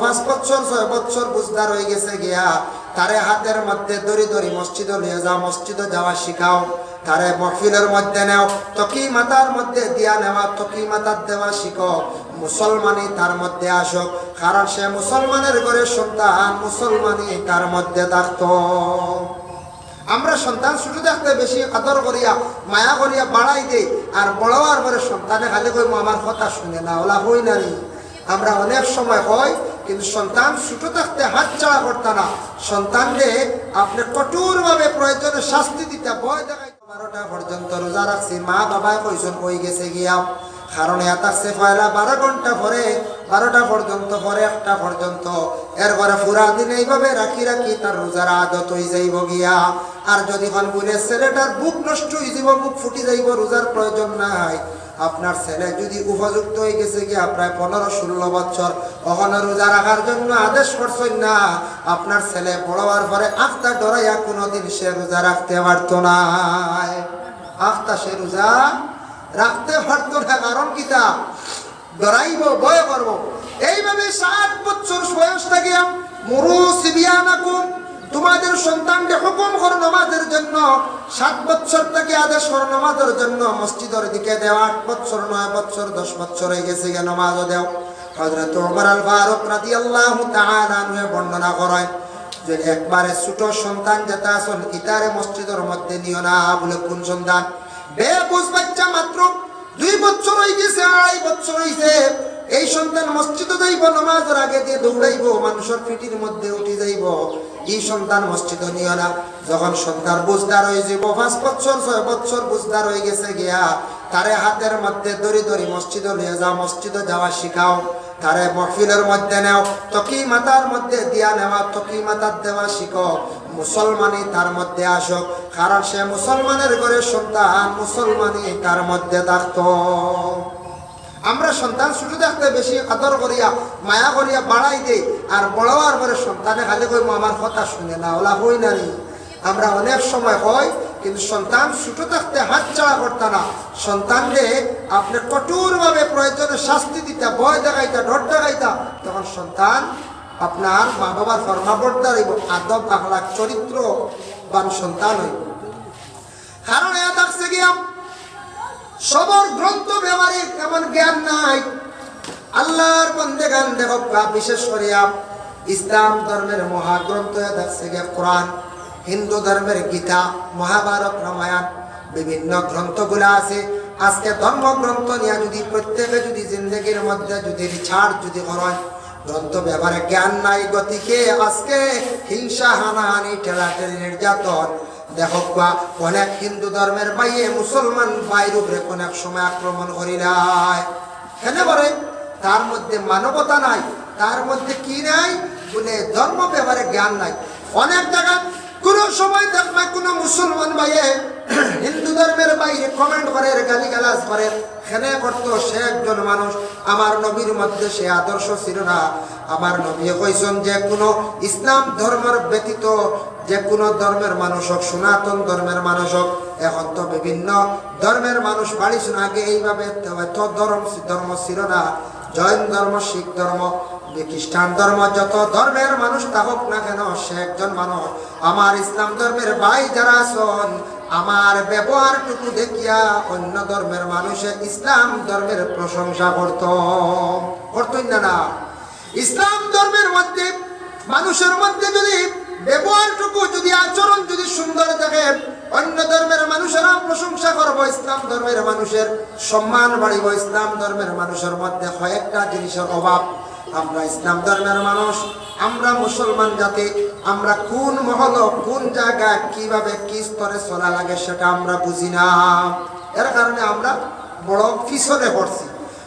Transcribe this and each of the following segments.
পাঁচ বছর, ছয় বছর বুঝদার হয়ে গেছে গিয়া, তারে হাতের মধ্যে দড়ি দড়ি মসজিদে নিয়ে যাও, মসজিদে যাওয়া শিখাও। তারে মহফিলের মধ্যে নেও, তকি মাতার মধ্যে দিয়া নেওয়া, তকি মাতার দেওয়া শিখো মুসলমানই তার মধ্যে আসক, কারণ সে মুসলমানের ঘরে সন্তান, মুসলমানই তার মধ্যে থাকতো। আমরা সন্তান ছোট থাকতে বেশি আদর করিয়া, মায়া করিয়া বাড়াই দেই, আর বড় পরে সন্তানে খালি কইম আমার কথা শুনে না ওলা হই না আমরা অনেক সময় হয় কিন্তু সন্তান ছোট থাকতে হাত ছাড়া করতে না। সন্তানকে আপনি কঠোরভাবে প্রয়োজনে শাস্তি দিতে ভয় দেখাই বারোটা পর্যন্ত রোজা রাখছি, মা বাবায় কই গেছে গিয়া। কারণ এত আছে পয়লা বারো ঘণ্টা পরে, বারোটা পর্যন্ত পরে, একটা পর্যন্ত। এরপরে পুরা দিন এইভাবে রাখি রাখি তার রোজার আদত হয়ে যাইব গিয়া। আর যদি কোন বলে ছেলেটার বুক নষ্ট হয়ে যাব বুক ফুটি যাইব, রোজার প্রয়োজন নাই। আপনার ছেলে যদি উপযুক্ত হয়ে গেছে গিয়া প্রায় পনেরো ষোলো বছর ওখানে রোজা রাখার জন্য আদেশ করছেন না, আপনার ছেলে বড় পরে আখতা ডরাইয়া কোনোদিন সে রোজা রাখতে পারতো না। আখতা সে রোজা রাখতে পারতো না, কারণ কিতা ডরাইব, ভয় করব। এইভাবে সাত বছর বয়স থাকিয়া মুরু সিবিয়ানাকুম তোমাদের সন্তানকে হুকুম করো নামাজের জন্য। সাত বছর থেকে আদেশ করো নামাজের জন্য। মসজিদের দিকে দেও, আট বছর নয় বছর দশ বছর হয়ে গেছে গিয়ে নামাজও দেও। যে সন্তান নিও না কোন সন্তান? মাত্র দুই বছর হয়ে গেছে, আড়াই বছর হয়েছে এই সন্তান মসজিদে যাইব, নামাজের আগে দিয়ে দৌড়াইব, মানুষের পিঠির মধ্যে উঠে যাইব। এই সন্তান মসজিদ নিও না। যখন সন্তান বুঝদার হয়ে যাব পাঁচ বছর, ছয় বছর বুঝদার হয়ে গেছে গিয়া, তারে হাতের মধ্যে দড়ি দড়ি মসজিদে নিয়ে যাও, মসজিদে যাওয়া শিখাও। তারে মহফিলের মধ্যে নেও, তকি মাতার মধ্যে দিয়া নেওয়া, তকি মাতার দেওয়া শিখো। মুসলমানই তার মধ্যে আসক, কারণ সে মুসলমানের ঘরে সন্তান, মুসলমানই তার মধ্যে থাকতো। আমরা সন্তান ছোট থাকতে বেশি আদর করিয়া, মায়া করিয়া বাড়াই দেই, আর বড় হওয়ার পরে সন্তানে খালি কইম আমার কথা শুনে না, ওলা হই না নি। আমরা অনেক সময় হয় কিন্তু সন্তান ছোট থাকতে হাত ছাড়া করতে না সন্তানকে আপনি কঠোরভাবে প্রয়োজনে শাস্তি দিতা, ভয় দেখাইতা, ডর দেখাইতা, তখন সন্তান আপনার মা বাবার ফর্মাবর্তার হইব আদব আখলাক চরিত্র বান সন্তান হইব কারণ এ থাকছে গিয়া সবর গ্রন্থ ব্যবহারিক এমন জ্ঞান নাই। আল্লাহর বন্দে গান দেখো বিশেষ করিয়া ইসলাম ধর্মের মহাগ্রন্থ কোরআন, হিন্দু ধর্মের গীতা, মহাভারত, রামায়ণ, বিভিন্ন গ্রন্থগুলা আছে। আজকে ধর্মগ্রন্থ নিয়ে যদি প্রত্যেকে যদি জিন্দগির মধ্যে যদি রিচার্জ যদি করেন, গ্রন্থ ব্যবহারে জ্ঞান নাই গতিকে আজকে হিংসা, হানাহানি, ঠেলাঠেলি, নির্যাতন দেখো বা, অনেক হিন্দু ধর্মের বাইয়ে মুসলমান অনেক সময় আক্রমণ করিলাই কেন বলে? তার মধ্যে মানবতা নাই, তার মধ্যে কি নাই? বলে ধর্ম ব্যাপারে জ্ঞান নাই। অনেক জায়গা কোনো সময় দেখবে কোনো মুসলমান ভাইয়ে হিন্দু ধর্মের বাইরে কমেন্ট করে গালি গালাজ করে খেনে করতো সে একজন মানুষ। আমার নবীর মধ্যে সে আদর্শ ছিল না। আমার নবী কইছেন যে কোনো ইসলাম ধর্মের ব্যতীত যে কোনো ধর্মের মানুষ হোক, সনাতন ধর্মের মানুষ হোক, এখন তো বিভিন্ন ধর্মের মানুষ বাড়িছেন আগে এইভাবে তো ধর্ম ধর্ম ছিল না। জৈন ধর্ম, শিখ ধর্ম খ্রিস্টান ধর্ম, যত ধর্মের মানুষ থাকুক না কেন, সে একজন মানুষ। আমার ইসলাম ধর্মের ভাই যারা আছেন আমার ব্যবহারটুকু দেখিয়া অন্য ধর্মের মানুষে ইসলাম ধর্মের প্রশংসা করত। করতই না না? ইসলাম ধর্মের মধ্যে, মানুষের মধ্যে যদি ব্যবহারটুকু, যদি আচরণ যদি সুন্দর থাকে, অন্য ধর্মের মানুষেরা প্রশংসা করব, ইসলাম ধর্মের মানুষের সম্মান বাড়িব, ইসলাম ধর্মের মানুষের মধ্যে কয়েকটা জিনিসের অভাব। আমরা ইসলাম ধর্মের মানুষ, আমরা মুসলমান জাতি, আমরা কোন মহল, কোন জায়গায় কীভাবে কি স্তরে চলা লাগে সেটা আমরা বুঝি না। এর কারণে আমরা বড় পিছনে পড়ছি।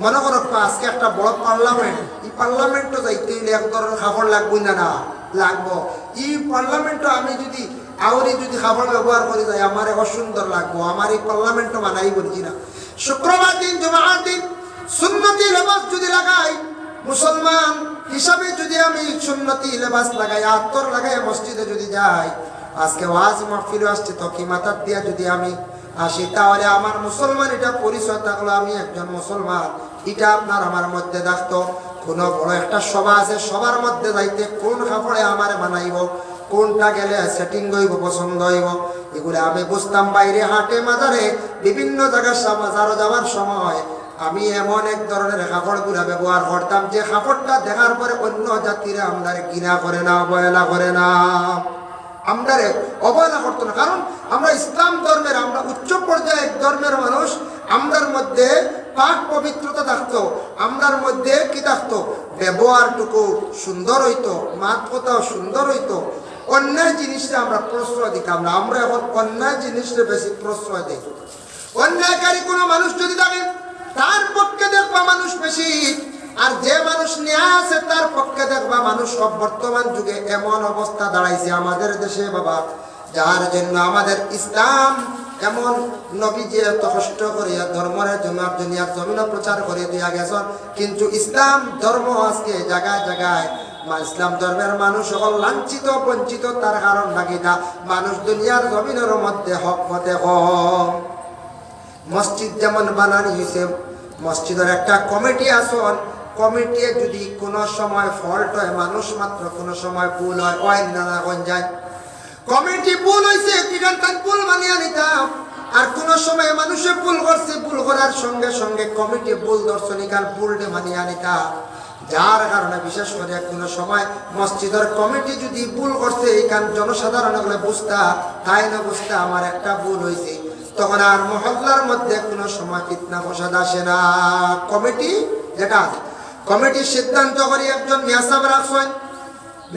মনে করো আজকে একটা বড় পার্লামেন্ট, এই পার্লামেন্টও যাইতে এক ধরনের খাবার লাগবই না না? লাগবো। এই পার্লামেন্টও আমি যদি আউরি যদি খাবার ব্যবহার করে যাই, আমার অসুন্দর লাগবো। আমার এই পার্লামেন্টও মানাই বলছি না? শুক্রবার দিন, জমার দিন, সুন্নতি লেবাস যদি লাগাই মুসলমান হিসাবে যদি আমি সুন্নতি লেবাস লাগাই, আত্মর লাগাই, মসজিদে যদি যাই, আজকে ওয়াজ মাহফিল আসছে তো কি মাথার দিয়া যদি আমি আসি, তাহলে আমার মুসলমান এটা পরিচয় থাকল, আমি একজন মুসলমান। এটা আপনার আমার মধ্যে থাকতো। কোন বড় একটা সভা আছে সবার মধ্যে যাইতে কোন কাপড়ে আমার মানাইব কোনটা গেলে সেটিং হইব, পছন্দ হইব, এগুলো আমি বুঝতাম। বাইরে হাটে মাজারে বিভিন্ন জায়গার যাওয়ার সময় আমি এমন এক ধরনের কাপড়গুলা ব্যবহার করতাম যে কাপড়টা দেখার পরে অন্য জাতিরা আমরা ঘৃণা করে না, অবহেলা করে না। আমরা অবহেলা করতো না। কারণ আমরা ইসলাম ধর্মের, আমরা উচ্চ পর্যায়ের ধর্মের মানুষ, আমরার মধ্যে পাক পবিত্রতা থাকতো, আমরার মধ্যে কি থাকতো? ব্যবহারটুকু সুন্দর হইতো মাত কথাও সুন্দর হইতো। অন্যায় জিনিসটা আমরা প্রশ্রয় দিতাম না। আমরা এখন অন্যায় জিনিসটা বেশি প্রশ্রয় দিই। অন্যায়কারী কোনো মানুষ যদি থাকে তার পক্ষে দেখবা মানুষ বেশি। আর যে মানুষ নেয়া আছে, তার পক্ষে দেখবা মানুষ সব বর্তমান যুগে এমন অবস্থা দাঁড়াইছে আমাদের দেশে, বাবা। যার জন্য আমাদের ইসলাম এমন নবী যে এত কষ্ট করিয়া, ধর্মের জন্য দুনিয়ার জমিন প্রচার করে দিয়া গেছেন কিন্তু ইসলাম ধর্ম আজকে জায়গায় জায়গায় ইসলাম ধর্মের মানুষ সকল লাঞ্ছিত, বঞ্চিত, তার কারণ নাকিটা মানুষ দুনিয়ার জমিনের মধ্যে হক পথে কম মসজিদ যেমন বানানি হয়েছে, মসজিদের একটা কমিটি আসন কমিটি যদি কোনো সময় ফল্ট হয়, মানুষ মাত্র কোনো সময় ভুল হয় ওই নানা যায়। কমিটি ভুল হয়েছে কিখান তাই ভুল মানিয়ে নিতাম। আর কোন সময় মানুষে ভুল করছে, ভুল করার সঙ্গে সঙ্গে কমিটি ভুল দর্শনিকার ভুলটে মানিয়ে নিতাম। যার কারণে বিশেষ করে কোনো সময় মসজিদের কমিটি যদি ভুল করছে এইখান জনসাধারণগুলো বুঝতা, তাই না বুঝতা, আমার একটা ভুল হয়েছে তখন আর মহল্লার মধ্যে কোনো সময় ফিতনা ফসাদ আসে না। কমিটি যেটা কমিটির সিদ্ধান্ত করে একজন মেসাব রাখছেন।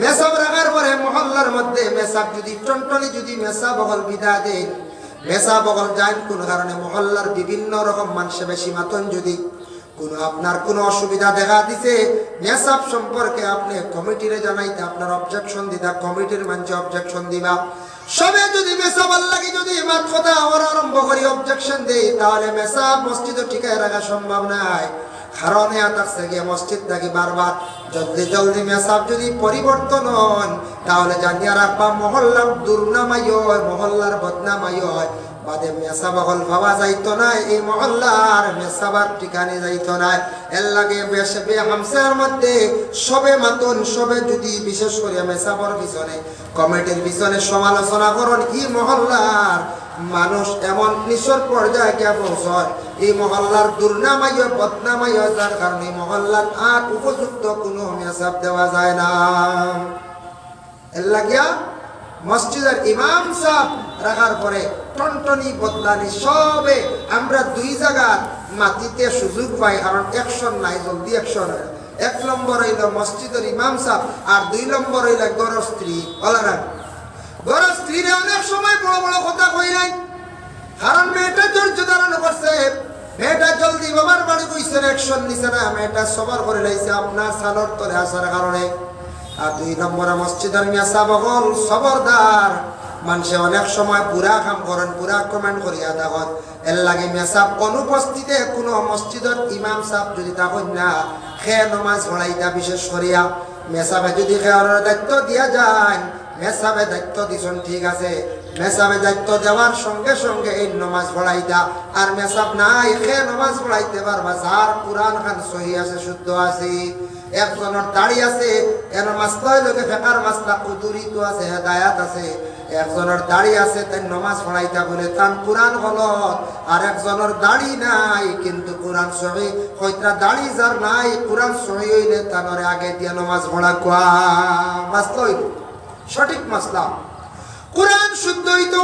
মেসাব রাখার পরে মহল্লার মধ্যে মেসাব যদি টনটনি যদি মেসা বগল বিদা দেন মেসা বগল যায় কোন কারণে মহল্লার বিভিন্ন রকম মানুষে বেশি মাতন যদি কোনো আপনার কোনো অসুবিধা দেখা দিছে, মেসাব সম্পর্কে আপনি কমিটিরে জানাইতে আপনার অবজেকশন দিতা কমিটির মানুষ অবজেকশন দিবা। সবে যদি মেসাব লাগে যদি মাত কথা আমার আরম্ভ করি অবজেকশন দেই, তাহলে মেসাব মসজিদও টিকায় রাখা সম্ভব নাই কারণ থাকছে গিয়ে মসজিদ থাকি বারবার জলদি জলদি মেসাব যদি পরিবর্তন হন, তাহলে জানিয়া রাখবা মহল্লার দুর্নামাই হয়, মহল্লার বদনামাই হয়। বাদে ভাবা এই লাগে সবে মাতন, সবে যদি বিশেষ পিছনে পিছনে সমালোচনা মহল্লার মানুষ এমন নিঃস্বর পর্যায়ে কে পৌঁছয়? এই মহল্লার দুর্নামায়, বদনামায়, যার কারণে মহল্লার আর উপযুক্ত কোনো মেসাব দেওয়া যায় না। এর লাগিয়া মসজিদের ইমাম সাহ রাখার পরে টনটনি বদলানি সবে আমরা দুই জায়গার মাটিতে সুযোগ পাই, কারণ একশন নাই, জলদি একশন এক নম্বর হইল মসজিদের ইমাম সাহ আর দুই নম্বর হইল গড় স্ত্রী অলারাম গড় স্ত্রীরা অনেক সময় বড় বড় কথা কই নাই, কারণ মেয়েটা ধৈর্য ধারণ করছে। মেয়েটা জলদি বাবার বাড়ি কইছে, একশন নিছে না, মেয়েটা সবার করে লাইছে, আপনার সালর তলে আসার কারণে। আর দুই নম্বরে মসজিদের মেসা বহল সবরদার। মানুষে অনেক সময় পুরা কাম করেন, পুরা কমেন্ট করিয়া দেখুন এর লাগে মেসাব অনুপস্থিতে কোনো মসজিদের ইমাম সাহেব যদি তখন না খে নমাজ পড়াইতা বিশেষ করিয়া মেসাবে যদি খেয়ার দায়িত্ব দিয়া যায় মেসাবে দায়িত্ব দিছন ঠিক আছে। মেসাবে দায়িত্ব দেওয়ার সঙ্গে সঙ্গে এই নমাজ পড়াইতা আর মেসাব নাই খে নমাজ পড়াইতে পারবা, যার কোরআন খান সহি আছে, শুদ্ধ আছে। একজনের দাড়ি আছে, এর মাসলাই লোকে ফেকার মাসলা কুদুরিত আছে, হেদায়াত আছে। একজনের দাড়ি আছে, তাই নমাজ পড়াইতা বলে তান কোরআন গলত আর একজনের দাড়ি নাই, কিন্তু কোরআন সহি দাড়ি যার নাই, কোরআন সহি হইলে তানরে আগে দিয়ে নমাজ পড়া কোয়া মাসলা হইল সঠিক মাসলা কোরআন শুদ্ধ হইতো।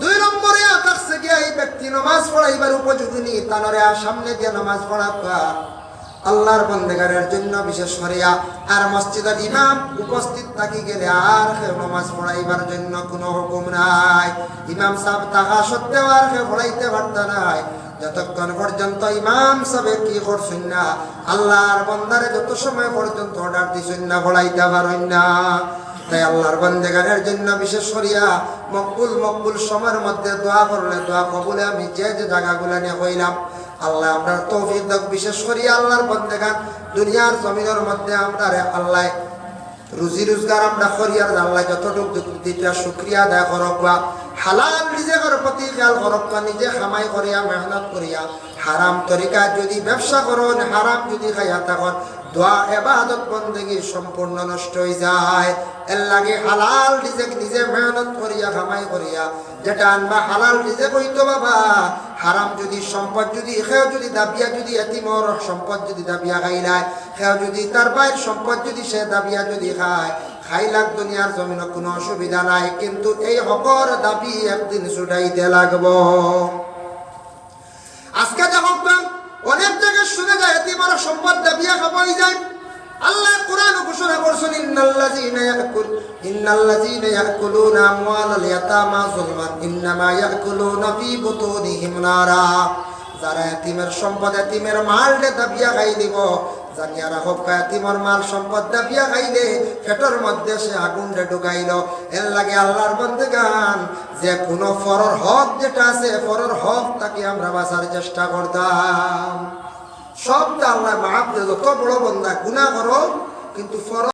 দুই নম্বরে আকাশে গিয়া এই ব্যক্তি নমাজ পড়াইবার উপযোগী নি তানরে সামনে দিয়ে নমাজ পড়া কোয়া। আল্লাহর বন্দেগারের জন্য বিশেষ করিয়া আর মসজিদের ইমাম উপস্থিত থাকি গেলে আর কেউ নমাজ পড়াইবার জন্য কোনো হুকুম নাই। ইমাম সাহেব তাহা সত্ত্বেও আর কেউ পড়াইতে পারত নাই। যতক্ষণ পর্যন্ত ইমাম সাহেব কি করছেন না, আল্লাহর বন্দারে যত সময় পর্যন্ত অর্ডার দিছেন না, পড়াইতে পারেন না। তাই আল্লাহর বন্দেগানের জন্য বিশেষ করিয়া মকবুল মকবুল সময়ের মধ্যে দোয়া করলে, দোয়া কবুলে আমি যে যে জায়গাগুলো নিয়ে হইলাম, আল্লাহ আপনার তৌফিক দাও। বিশেষ করি আল্লাহর বন্দেগান দুনিয়ার জমিনের মধ্যে আমরা আল্লাহ রুজি রোজগার আমরা করি আর আল্লাহ যতটুকু দুটা শুক্রিয়া আদায় করক বা হালাল নিজের প্রতি খেয়াল করক বা নিজে খামাই করিয়া, মেহনত করিয়া, হারাম তরিকা যদি ব্যবসা করুন, হারাম যদি খাইয়া থাকুন দোয়া এবাদত বন্দেগি সম্পূর্ণ নষ্ট হয়ে যায়। এর লাগে হালাল রিজেক নিজে মেহনত করিয়া, কামাই করিয়া। যেটা আনবা হালাল রিজেক হইতো বাবা। হারাম যদি সম্পদ যদি, সেও যদি দাবিয়া যদি এতিমর সম্পদ যদি দাবিয়া খাইলায় সেও যদি তার বাইর সম্পদ যদি সে দাবিয়া যদি খায়। খাইলাক দুনিয়ার জমিন কোনো অসুবিধা নাই, কিন্তু এই হকর দাবি একদিন ছুটাইতে লাগবো আজকে দেখবেন অনেক জায়গায় শুনে যায় এতিমারা দাবিয়া খাবাই যায়। আল্লাহ কোরআন ঘোষণা করছেন, ইন্নাল্লাযীনা ইয়াকুল ইন্নাল্লাযীনা ইয়াকুলুনা আমওয়ালাল ইয়াতামা যুলমান, ইন্নামা ইয়াকুলুনা ফী বুতুনিহিম নারা যারা এতিমের সম্পদ এতিমের মালটা দাবিয়া খাই দিব জানিয়া রাখব এতিমের মাল সম্পদ দাবিয়া খাইলে পেটের মধ্যে সে আগুনটা ঢুকাইল। এর লাগে আল্লাহর বন্ধে গান যে কোনো ফরর হক যেটা আছে, ফরর হক তাকে আমরা বাঁচার চেষ্টা করতাম। সবটা আল্লাহ মাহাব যত বড় বন্দা গুণা করো কিন্তু ফরর